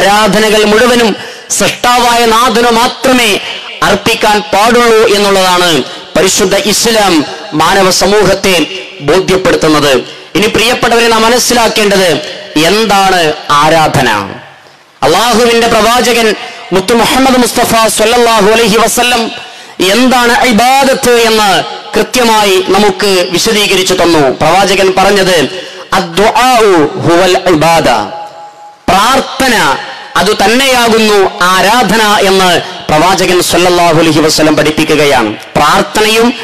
ആരാധനകൾ മുഴുവനും സൃഷ്ടാവായ നാഥനു മാത്രമേ അർപ്പിക്കാൻ പാടുള്ളൂ എന്നുള്ളതാണ് പരിശുദ്ധ ഇസ്ലാം മാനവ സമൂഹത്തെ ബോധ്യപ്പെടുത്തുന്നത്. ഇനി പ്രിയപ്പെട്ടവരെ നാം മനസ്സിലാക്കേണ്ടത് എന്താണ് ആരാധന? അള്ളാഹുവിന്റെ പ്രവാചകൻ മുത്തു മുഹമ്മദ് മുസ്തഫ സല്ലല്ലാഹു അലഹി വസല്ലം എന്താണ് ഇബാദത്ത് എന്ന് കൃത്യമായി നമുക്ക് വിശദീകരിച്ചു തന്നു. പ്രവാചകൻ പറഞ്ഞത് അദ്ദുആഉ ഹുവൽ ഇബാദ. പ്രാർത്ഥന അത് തന്നെയാകുന്നു ആരാധന എന്ന് പ്രവാചകൻ സല്ലല്ലാഹു അലൈഹി വസ്ലം പഠിപ്പിക്കുകയാണ്. പ്രാർത്ഥനയും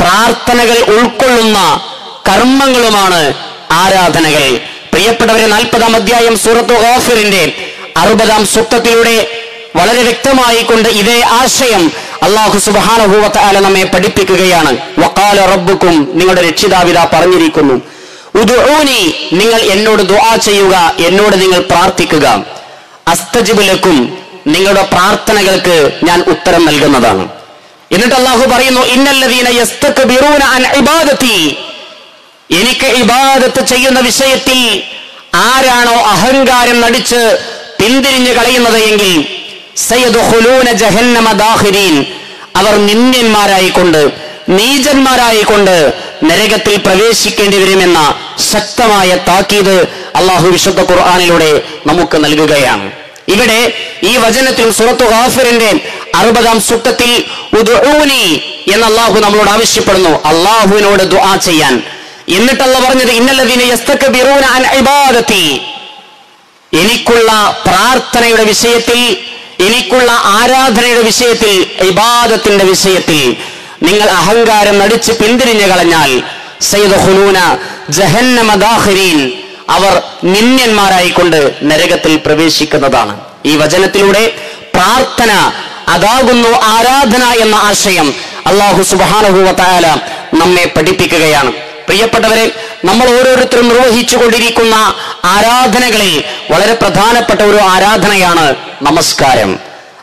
പ്രാർത്ഥനകൾ ഉൾക്കൊള്ളുന്ന കർമ്മങ്ങളുമാണ് ആരാധനകൾ. പ്രിയപ്പെട്ടവരെ നാൽപ്പതാം അധ്യായം സൂറത്ത് ഓഫറിന്റെ അറുപതാം സൂക്തത്തിലൂടെ വളരെ വ്യക്തമായി കൊണ്ട് ഇതേ ആശയം അള്ളാഹു സുബാനുഭൂവത്താല നമ്മെ പഠിപ്പിക്കുകയാണ്. വക്കാല റബ്ബുക്കും നിങ്ങളുടെ രക്ഷിതാവിത പറഞ്ഞിരിക്കുന്നു. ഉദുഊനി നിങ്ങൾ എന്നോട് ദുആ ചെയ്യുക എന്നോട് നിങ്ങൾ പ്രാർത്ഥിക്കുക. അസ്തജിബുലക്കും നിങ്ങളുടെ പ്രാർത്ഥനകൾക്ക് ഞാൻ ഉത്തരം നൽകുന്നതാണ്. എന്നിട്ട് അള്ളാഹു പറയുന്നു ഇബാദതി എനിക്ക് ഇബാദത്ത് ചെയ്യുന്ന വിഷയത്തിൽ ആരാണോ അഹങ്കാരം നടിച്ച് പിന്തിരിഞ്ഞു കളയുന്നത് എങ്കിൽ അവർ നിന്ദ്യന്മാരായിക്കൊണ്ട് നീചന്മാരായിക്കൊണ്ട് നരകത്തിൽ പ്രവേശിക്കേണ്ടി വരുമെന്ന ശക്തമായ താക്കീത് അള്ളാഹു വിശുദ്ധ ഖുർആാനിലൂടെ നമുക്ക് നൽകുകയാണ്. ഇവിടെ ഈ വചനത്തിൽ സുറത്തു ഹാഫിറിന്റെ അറുപതാം സുക്തത്തിൽ എന്ന് അള്ളാഹു നമ്മളോട് ആവശ്യപ്പെടുന്നു. അള്ളാഹുവിനോട് ദുആ ചെയ്യാൻ. എന്നിട്ടല്ല പറഞ്ഞത് ഇന്നല്ലതിനെ എനിക്കുള്ള പ്രാർത്ഥനയുടെ വിഷയത്തിൽ എനിക്കുള്ള ആരാധനയുടെ വിഷയത്തിൽ ഇബാദത്തിന്റെ വിഷയത്തിൽ നിങ്ങൾ അഹങ്കാരം നടിച്ച് പിന്തിരിഞ്ഞു കളഞ്ഞാൽ അവർ നിന്യന്മാരായിക്കൊണ്ട് നരകത്തിൽ പ്രവേശിക്കുന്നതാണ്. ഈ വചനത്തിലൂടെ പ്രാർത്ഥന അതാകുന്നു ആരാധന എന്ന ആശയം അള്ളാഹു സുബാനുഭൂവത്തായാല നമ്മെ പഠിപ്പിക്കുകയാണ്. പ്രിയപ്പെട്ടവരെ നമ്മൾ ഓരോരുത്തരും നിർവഹിച്ചു കൊണ്ടിരിക്കുന്ന ആരാധനകളിൽ വളരെ പ്രധാനപ്പെട്ട ഒരു ആരാധനയാണ് നമസ്കാരം.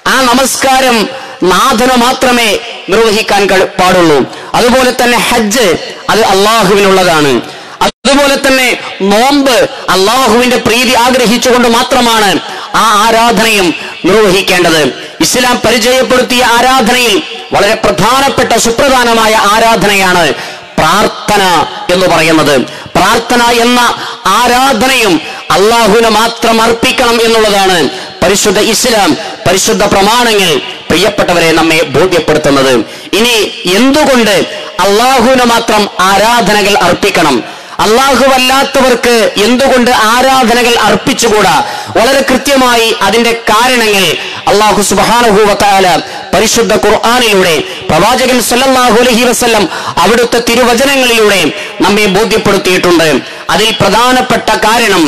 ആ നമസ്കാരം നാഥന് മാത്രമേ നിർവഹിക്കാൻ പാടുള്ളൂ. അതുപോലെ തന്നെ ഹജ്ജ് അത് അള്ളാഹുവിനുള്ളതാണ്. അതുപോലെ തന്നെ നോമ്പ് അള്ളാഹുവിന്റെ പ്രീതി ആഗ്രഹിച്ചുകൊണ്ട് മാത്രമാണ് ആ ആരാധനയും നിർവഹിക്കേണ്ടത്. ഇസ്ലാം പരിചയപ്പെടുത്തിയ ആരാധനയിൽ വളരെ പ്രധാനപ്പെട്ട സുപ്രധാനമായ ആരാധനയാണ് പ്രാർത്ഥന എന്ന് പറയുന്നത്. പ്രാർത്ഥന എന്ന ആരാധനയും അള്ളാഹുവിനെ മാത്രം അർപ്പിക്കണം എന്നുള്ളതാണ് പരിശുദ്ധ ഇസ്ലാം പരിശുദ്ധ പ്രമാണങ്ങൾ പ്രിയപ്പെട്ടവരെ നമ്മെ ബോധ്യപ്പെടുത്തുന്നത്. ഇനി എന്തുകൊണ്ട് അള്ളാഹുവിന് മാത്രം ആരാധനകൾ അർപ്പിക്കണം? അല്ലാഹുവല്ലാത്തവർക്ക് എന്തുകൊണ്ട് ആരാധനകൾ അർപ്പിച്ചുകൂടാ? വളരെ കൃത്യമായി അതിന്റെ കാരണങ്ങൾ അള്ളാഹു സുബാനുഭൂവത്താല പരിശുദ്ധ ഖുർആാനിലൂടെ പ്രവാചകൻ സല്ലല്ലാഹു അലൈഹി വസല്ലം അവിടുത്തെ തിരുവചനങ്ങളിലൂടെ നമ്മെ ബോധ്യപ്പെടുത്തിയിട്ടുണ്ട്. അതിൽ പ്രധാനപ്പെട്ട കാരണം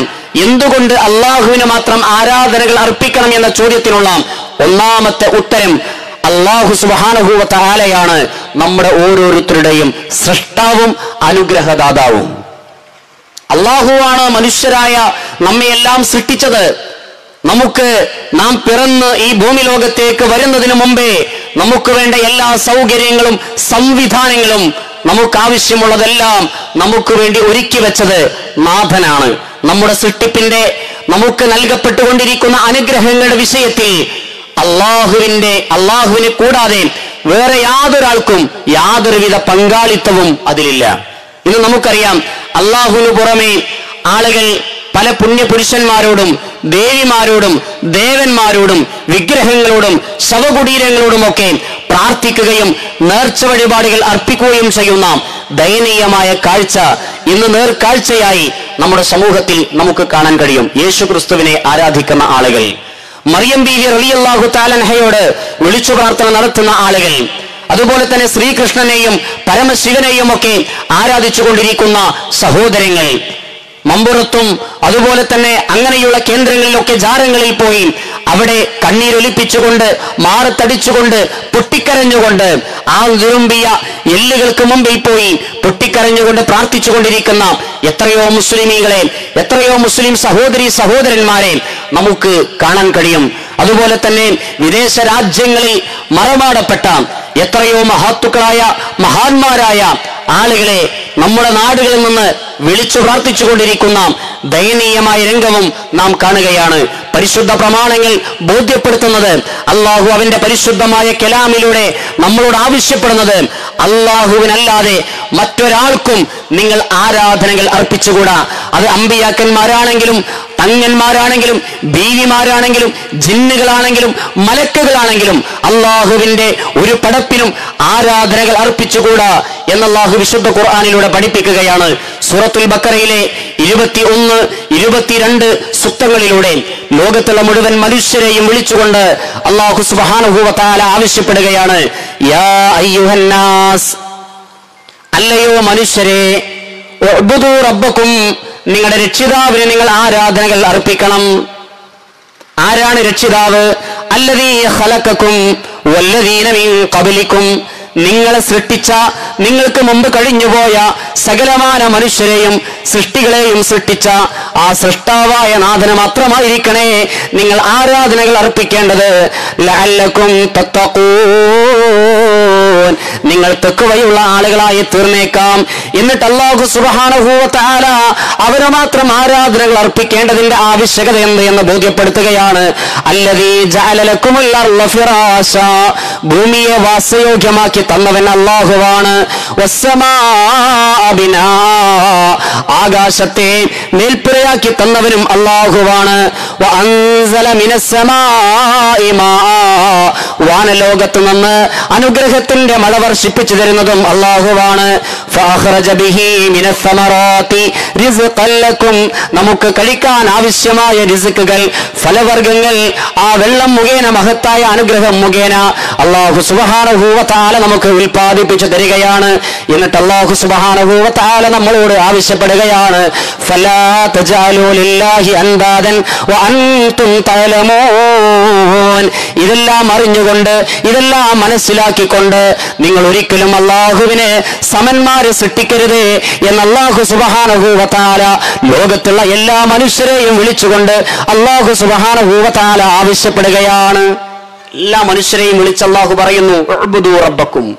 എന്തുകൊണ്ട് അള്ളാഹുവിന് മാത്രം ആരാധനകൾ അർപ്പിക്കണം എന്ന ചോദ്യത്തിനുള്ള ഒന്നാമത്തെ ഉത്തരം അള്ളാഹു സുബാനുഭൂവത്ത ആലയാണ് നമ്മുടെ ഓരോരുത്തരുടെയും സൃഷ്ടാവും അനുഗ്രഹദാതാവും. അള്ളാഹുവാണ് മനുഷ്യരായ നമ്മയെല്ലാം സൃഷ്ടിച്ചത്. നമുക്ക് നാം പിറന്ന് ഈ ഭൂമി ലോകത്തേക്ക് വരുന്നതിന് മുമ്പേ നമുക്ക് വേണ്ട എല്ലാ സൗകര്യങ്ങളും സംവിധാനങ്ങളും നമുക്ക് ആവശ്യമുള്ളതെല്ലാം നമുക്ക് വേണ്ടി ഒരുക്കി വെച്ചത് നാഥനാണ്. നമ്മുടെ സൃഷ്ടിപ്പിന്റെ നമുക്ക് നൽകപ്പെട്ടുകൊണ്ടിരിക്കുന്ന അനുഗ്രഹങ്ങളുടെ വിഷയത്തിൽ അള്ളാഹുവിന്റെ അള്ളാഹുവിനെ കൂടാതെ വേറെ യാതൊരാൾക്കും യാതൊരുവിധ പങ്കാളിത്തവും അതിലില്ല. ഇന്ന് നമുക്കറിയാം അള്ളാഹുവിന് പുറമെ ആളുകൾ പല പുണ്യപുരുഷന്മാരോടും ദേവിമാരോടും ദേവന്മാരോടും വിഗ്രഹങ്ങളോടും ശവകുടീരങ്ങളോടുമൊക്കെ പ്രാർത്ഥിക്കുകയും നേർച്ച വഴിപാടുകൾ അർപ്പിക്കുകയും ചെയ്യുന്ന ദയനീയമായ കാഴ്ച. ഇന്ന് നേർക്കാഴ്ചയായി നമ്മുടെ സമൂഹത്തിൽ നമുക്ക് കാണാൻ കഴിയും. യേശു ക്രിസ്തുവിനെ ആരാധിക്കുന്ന ആളുകൾ. മറിയം ബീവി റളിയല്ലാഹു താലൻഹയോട് വിളിച്ചു പ്രാർത്ഥന നടത്തുന്ന ആളുകൾ. അതുപോലെ തന്നെ ശ്രീകൃഷ്ണനെയും പരമശിവനെയും ഒക്കെ ആരാധിച്ചുകൊണ്ടിരിക്കുന്ന സഹോദരങ്ങൾ. മമ്പുറത്തും അതുപോലെ തന്നെ അങ്ങനെയുള്ള കേന്ദ്രങ്ങളിലൊക്കെ ജാരങ്ങളിൽ പോയി അവിടെ കണ്ണീരൊലിപ്പിച്ചുകൊണ്ട് മാറത്തടിച്ചുകൊണ്ട് പൊട്ടിക്കരഞ്ഞുകൊണ്ട് ആ നിരുമ്പിയ എല്ലുകൾക്ക് മുമ്പിൽ പോയി പൊട്ടിക്കരഞ്ഞുകൊണ്ട് പ്രാർത്ഥിച്ചുകൊണ്ടിരിക്കുന്ന എത്രയോ മുസ്ലിമീങ്ങളെ എത്രയോ മുസ്ലിം സഹോദരി സഹോദരന്മാരെ നമുക്ക് കാണാൻ കഴിയും. അതുപോലെ തന്നെ വിദേശ രാജ്യങ്ങളിൽ മറമാടപ്പെട്ട എത്രയോ മഹാത്തുക്കളായ മഹാന്മാരായ ആളുകളെ നമ്മുടെ നാടുകളിൽ നിന്ന് വിളിച്ചു പ്രാർത്ഥിച്ചുകൊണ്ടിരിക്കുന്ന ദയനീയമായ രംഗവും നാം കാണുകയാണ്. പരിശുദ്ധ പ്രമാണങ്ങൾ ബോധ്യപ്പെടുത്തുന്നത്. അള്ളാഹു അവന്റെ പരിശുദ്ധമായ കലാമിലൂടെ നമ്മളോട് ആവശ്യപ്പെടുന്നത്. അള്ളാഹുവിനല്ലാതെ മറ്റൊരാൾക്കും നിങ്ങൾ ആരാധനകൾ അർപ്പിച്ചുകൂടാ. അത് അമ്പിയാക്കന്മാരാണെങ്കിലും തങ്ങന്മാരാണെങ്കിലും ബീവിമാരാണെങ്കിലും ജിന്നുകളാണെങ്കിലും മലക്കുകളാണെങ്കിലും അള്ളാഹുവിന്റെ ഒരു പടപ്പിനും ആരാധനകൾ അർപ്പിച്ചുകൂടാ. എന്നല്ലാഹു വിശുദ്ധ ഖുർആാനിലൂടെ പഠിപ്പിക്കുകയാണ്. സൂറത്തുൽ ബക്കറയിലെ ഇരുപത്തി ഒന്ന് ഇരുപത്തിരണ്ട് സുക്തങ്ങളിലൂടെ ലോകത്തുള്ള മുഴുവൻ മനുഷ്യരെയും വിളിച്ചുകൊണ്ട് അള്ളാഹു സുബാനുഭൂവത്താല ആവശ്യപ്പെടുകയാണ്. അല്ലയോ മനുഷ്യരെ നിങ്ങളുടെ രക്ഷിതാവിന് നിങ്ങൾ ആരാധനകൾ അർപ്പിക്കണം. ആരാണ് രക്ഷിതാവ്? അല്ലതീ ഹലക്കും വല്ലദീന മിൻ ഖബലിക്കും. നിങ്ങളെ സൃഷ്ടിച്ച നിങ്ങൾക്ക് മുമ്പ് കഴിഞ്ഞുപോയ സകലമാന മനുഷ്യരെയും സൃഷ്ടികളെയും സൃഷ്ടിച്ച ആ സൃഷ്ടാവായ നാഥന് മാത്രമായിരിക്കണേ നിങ്ങൾ ആരാധനകൾ അർപ്പിക്കേണ്ടത്. ലഅല്ലക്കും തത്തഖൂൻ നിങ്ങൾ തെക്കുവയുള്ള ആളുകളായി തീർന്നേക്കാം. എന്നിട്ട് അള്ളാഹു സുബാനുഭൂവത്താല അവന് മാത്രം ആരാധനകൾ അർപ്പിക്കേണ്ടതിന്റെ ആവശ്യകത എന്ത് എന്ന് ബോധ്യപ്പെടുത്തുകയാണ്. ഭൂമിയെ വാസയോഗ്യമാക്കി തന്നവൻ അള്ളാഹുവാണ് ആകാശത്തെ മേൽപ്പുരയാക്കി തന്നവനും അള്ളാഹുവാണ്. വാനലോകത്ത് നിന്ന് അനുഗ്രഹത്തിന്റെ മഴ വർഷിപ്പിച്ചു തരുന്നതും അള്ളാഹുവാണ്. നമുക്ക് കഴിക്കാൻ ആവശ്യമായ റിസുക്കുകൾ ഫലവർഗങ്ങൾ ആ വെള്ളം മുഖേന മഹത്തായ അനുഗ്രഹം മുഖേന അള്ളാഹു സുബഹാനുഭൂവത്താല നമുക്ക് ഉൽപ്പാദിപ്പിച്ചു തരികയാണ് എന്നിട്ട് അള്ളാഹു സുബഹാനുഭൂവത്താല നമ്മളോട് ആവശ്യപ്പെടുകയാണ്. ഇതെല്ലാം അറിഞ്ഞുകൊണ്ട് ഇതെല്ലാം മനസ്സിലാക്കിക്കൊണ്ട് നിങ്ങൾ ഒരിക്കലും അള്ളാഹുവിനെ സമന്മാരെ സൃഷ്ടിക്കരുത് എന്ന് അള്ളാഹു സുബഹാനഹൂവത്താല ലോകത്തുള്ള എല്ലാ മനുഷ്യരെയും വിളിച്ചുകൊണ്ട് അള്ളാഹു സുബഹാനഹൂവത്താല ആവശ്യപ്പെടുകയാണ്. എല്ലാ മനുഷ്യരെയും വിളിച്ച് അള്ളാഹു പറയുന്നു റബ്ബക്കും.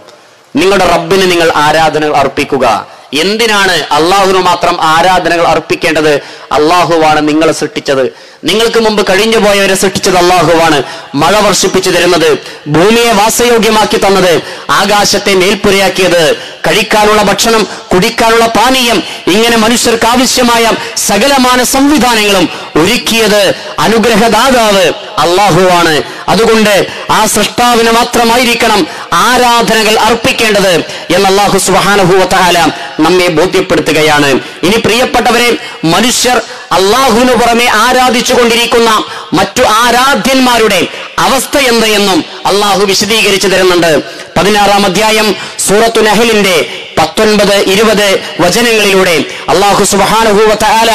നിങ്ങളുടെ റബ്ബിന് നിങ്ങൾ ആരാധന അർപ്പിക്കുക. എന്തിനാണ് അള്ളാഹുവിന് മാത്രം ആരാധനകൾ അർപ്പിക്കേണ്ടത്? അള്ളാഹുവാണ് നിങ്ങളെ സൃഷ്ടിച്ചത്. നിങ്ങൾക്ക് മുമ്പ് കഴിഞ്ഞു പോയവരെ സൃഷ്ടിച്ചത് അള്ളാഹുവാണ്. മഴ വർഷിപ്പിച്ചു തരുന്നത് ഭൂമിയെ വാസയോഗ്യമാക്കി തന്നത് ആകാശത്തെ മേൽപ്പുരയാക്കിയത്. കഴിക്കാനുള്ള ഭക്ഷണം കുടിക്കാനുള്ള പാനീയം ഇങ്ങനെ മനുഷ്യർക്ക് ആവശ്യമായ സകലമാന സംവിധാനങ്ങളും ഒരുക്കിയത് അനുഗ്രഹദാതാവ് അള്ളാഹുവാണ്. അതുകൊണ്ട് ആ സൃഷ്ടാവിന് മാത്രമായിരിക്കണം ആരാധനകൾ അർപ്പിക്കേണ്ടത് എന്ന് അള്ളാഹു സുബാനുഭൂവത്താല നമ്മെ ബോധ്യപ്പെടുത്തുകയാണ്. ഇനി പ്രിയപ്പെട്ടവരെ മനുഷ്യർ അള്ളാഹുവിന് പുറമെ ആരാധിച്ചു കൊണ്ടിരിക്കുന്ന മറ്റു ആരാധ്യന്മാരുടെ അവസ്ഥ എന്ത് എന്നും അള്ളാഹു വിശദീകരിച്ചു തരുന്നുണ്ട്. പതിനാറാം അധ്യായം സൂറത്തു നഹലിന്റെ പത്തൊൻപത് ഇരുപത് വചനങ്ങളിലൂടെ അള്ളാഹു സുബാനുഭൂവത്താല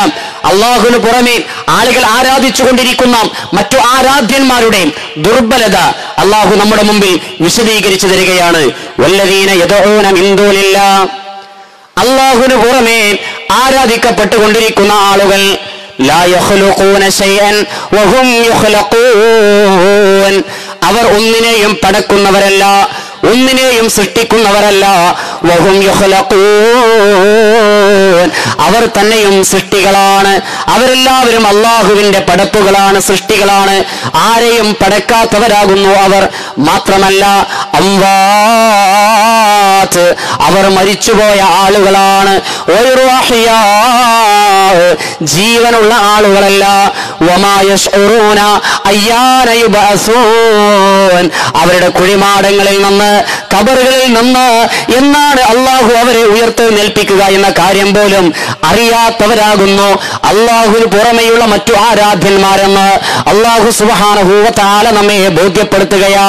അള്ളാഹുവിന് പുറമെ ആളുകൾ ആരാധിച്ചു കൊണ്ടിരിക്കുന്ന മറ്റു ആരാധ്യന്മാരുടെ ദുർബലത അള്ളാഹു നമ്മുടെ മുമ്പിൽ വിശദീകരിച്ചു തരികയാണ്. വല്ലതീന യദഊന മിൻ ദൂനില്ലാ അള്ളാഹുവിന് പുറമെ ആരാധിക്കപ്പെട്ടുകൊണ്ടിരിക്കുന്ന ആളുകൾ അവർ ഒന്നിനെയും പടക്കുന്നവരല്ല ഒന്നിനെയും സൃഷ്ടിക്കുന്നവരല്ല. വഹും അവർ തന്നെയും സൃഷ്ടികളാണ്. അവരെല്ലാവരും അള്ളാഹുവിന്റെ പടപ്പുകളാണ് സൃഷ്ടികളാണ്. ആരെയും പടക്കാത്തവരാകുന്നു അവർ. മാത്രമല്ല അംവാത്ത് അവർ മരിച്ചുപോയ ആളുകളാണ്. ജീവനുള്ള ആളുകളല്ല. വമായശ്ഉറൂന അയ്യാന യുബഅസൂൻ. അവരുടെ കുഴിമാടങ്ങളിൽ നിന്ന് കബറുകളിൽ നിന്ന് എന്നാണ് അള്ളാഹു അവരെ ഉയർത്തെഴുന്നേൽപ്പിക്കുക എന്ന കാര്യം പോലും അറിയാത്തവരാകുന്നു അള്ളാഹുവിന് പുറമെയുള്ള മറ്റു ആരാധ്യന്മാരെന്ന് അള്ളാഹു സുബാനഹൂവത്താല നമ്മെ ബോധ്യപ്പെടുത്തുകയാണ്